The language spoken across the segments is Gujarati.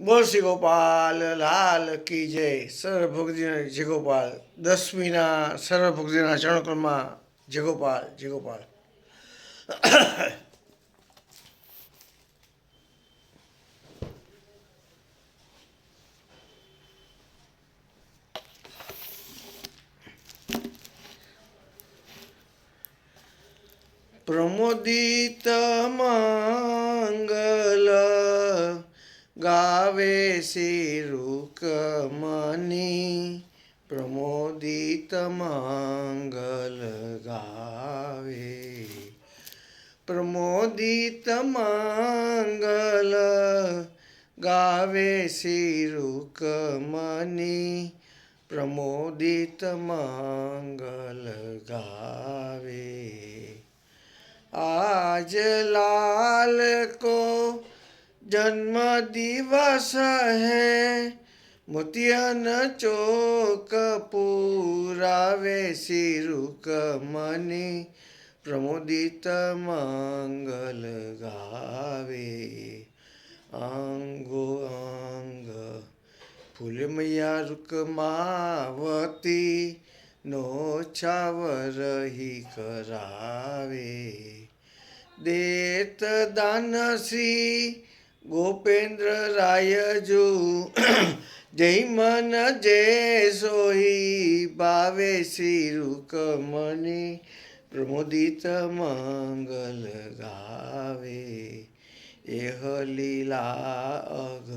બોલ શ્રી ગોપાલ લાલ કી જય સર્વ ભક્તિના જય ગોપાલ દસમીના સર્વ ભક્તિના ચરણકરમાં જય ગોપાલ જય ગોપાલ પ્રમોદિત મંગલ ગાવે શિરુકમની પ્રમોદિત મંગલ ગાવે. પ્રમોદિત મંગલ ગાવે શિરુકમની પ્રમોદિત મંગલ ગાવે. આજ લાલ કો जन्म दिवस है। मुतियन चोक पूरा वे सिरुक मनि प्रमोदित मंगल गावे। आंगो आंग फूल मैया रुक मावती नो छावर ही करावे। देत दानसी सी ગોપેન્દ્ર રાયજુ જય મન જય સોઈ ભાવે શ્રી રૂકમણી પ્રમોદિત મંગલ ગાવે. એહ લીલા અગ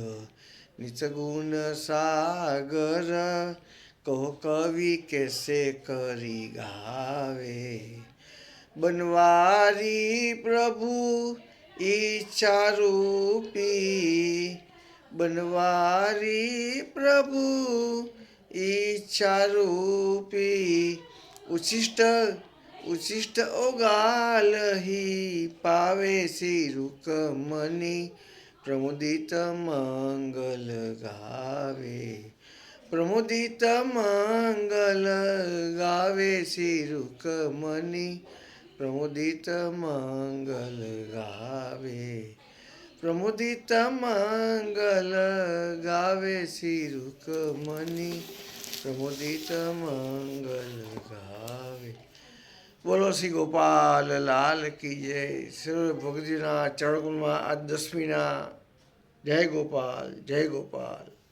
નિચગુણ સાગર, કહો કવિ કેસે કરી ગાવે. બનવારી પ્રભુ ઈચ્છા રૂપી બનવારી પ્રભુ ઈચ્છા રૂપી ઉચ્છિષ્ટ ઉચ્છિષ્ટ ઓગાલહી પાવે શ્રી રૂકમની પ્રમોદિત મંગલ ગાવે પ્રમોદિત મંગલ ગાવે શિરુકમની પ્રમોદિત મંગલ ગાવે, પ્રમોદિત મંગલ ગાવે શિરુકમની, પ્રમોદિત મંગલ ગાવે. બોલો શ્રી ગોપાલ લાલ કી જય. શ્રી ભગજીના ચરણકુંડમાં આ દસમીના. જય ગોપાલ જય ગોપાલ.